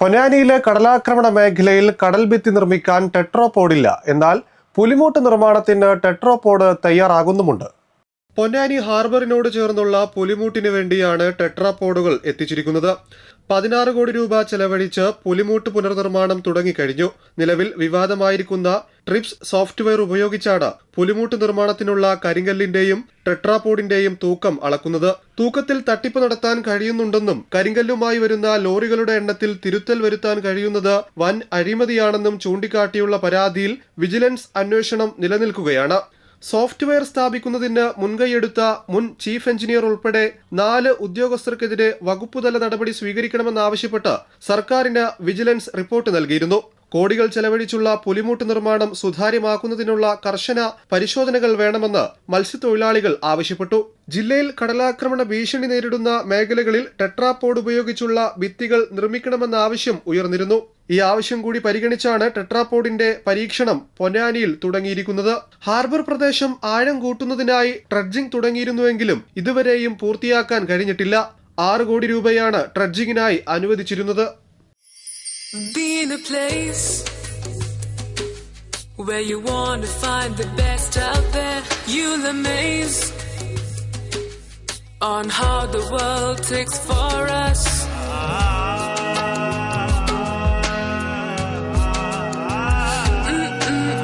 പൊന്നാനിയിലെ കടലാക്രമണ മേഖലയിൽ കടൽ ഭിത്തി നിർമ്മിക്കാൻ ടെട്രോപോഡില്ല. എന്നാൽ പുലിമൂട്ട് നിർമ്മാണത്തിന് ടെട്രോപോഡ് തയ്യാറാകുന്നുമുണ്ട്. പൊന്നാനി ഹാർബറിനോട് ചേർന്നുള്ള പുലിമൂട്ടിന് വേണ്ടിയാണ് ടെട്രാപോഡുകൾ എത്തിച്ചിരിക്കുന്നത്. പതിനാറ് കോടി രൂപ ചെലവഴിച്ച് പുലിമൂട്ട് പുനർനിർമ്മാണം തുടങ്ങിക്കഴിഞ്ഞു. നിലവിൽ വിവാദമായിരിക്കുന്ന ട്രിപ്സ് സോഫ്റ്റ്വെയർ ഉപയോഗിച്ചാണ് പുലിമൂട്ട് നിർമ്മാണത്തിനുള്ള കരിങ്കല്ലിന്റെയും ടെട്രാപോഡിന്റെയും തൂക്കം അളക്കുന്നത്. തൂക്കത്തിൽ തട്ടിപ്പ് നടത്താൻ കഴിയുന്നുണ്ടെന്നും കരിങ്കല്ലുമായി വരുന്ന ലോറികളുടെ എണ്ണത്തിൽ തിരുത്തൽ വരുത്താൻ കഴിയുന്നത് വൻ അഴിമതിയാണെന്നും ചൂണ്ടിക്കാട്ടിയുള്ള പരാതിയിൽ വിജിലൻസ് അന്വേഷണം നിലനിൽക്കുകയാണ്. സോഫ്റ്റ്വെയർ സ്ഥാപിക്കുന്നതിന് മുൻകൈയെടുത്ത മുൻ ചീഫ് എഞ്ചിനീയർ ഉൾപ്പെടെ നാല് ഉദ്യോഗസ്ഥർക്കെതിരെ വകുപ്പുതല നടപടി സ്വീകരിക്കണമെന്നാവശ്യപ്പെട്ട് സർക്കാരിന് വിജിലൻസ് റിപ്പോർട്ട് നൽകിയിരുന്നു. കോടികൾ ചെലവഴിച്ചുള്ള പുലിമൂട്ട് നിർമ്മാണം സുതാര്യമാക്കുന്നതിനുള്ള കർശന പരിശോധനകൾ വേണമെന്ന് മത്സ്യത്തൊഴിലാളികൾ ആവശ്യപ്പെട്ടു. ജില്ലയിൽ കടലാക്രമണ ഭീഷണി നേരിടുന്ന മേഖലകളിൽ ടെട്രാപോഡ് ഉപയോഗിച്ചുള്ള ഭിത്തികൾ നിർമ്മിക്കണമെന്ന ആവശ്യം ഉയർന്നിരുന്നു. ഈ ആവശ്യം കൂടി പരിഗണിച്ചാണ് ടെട്രാപോഡിന്റെ പരീക്ഷണം പൊന്നാനിയിൽ തുടങ്ങിയിരിക്കുന്നത്. ഹാർബർ പ്രദേശം ആഴം കൂട്ടുന്നതിനായി ട്രഡ്ജിംഗ് തുടങ്ങിയിരുന്നുവെങ്കിലും ഇതുവരെയും പൂർത്തിയാക്കാൻ കഴിഞ്ഞിട്ടില്ല. ആറ് കോടി രൂപയാണ് ട്രഡ്ജിങ്ങിനായി അനുവദിച്ചിരുന്നത്. Be in a place where you want to find the best out there. You'll amaze on how the world takes for us. Mm, mm,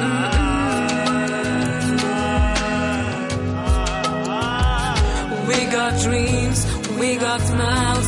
mm, we got dreams, we got smiles,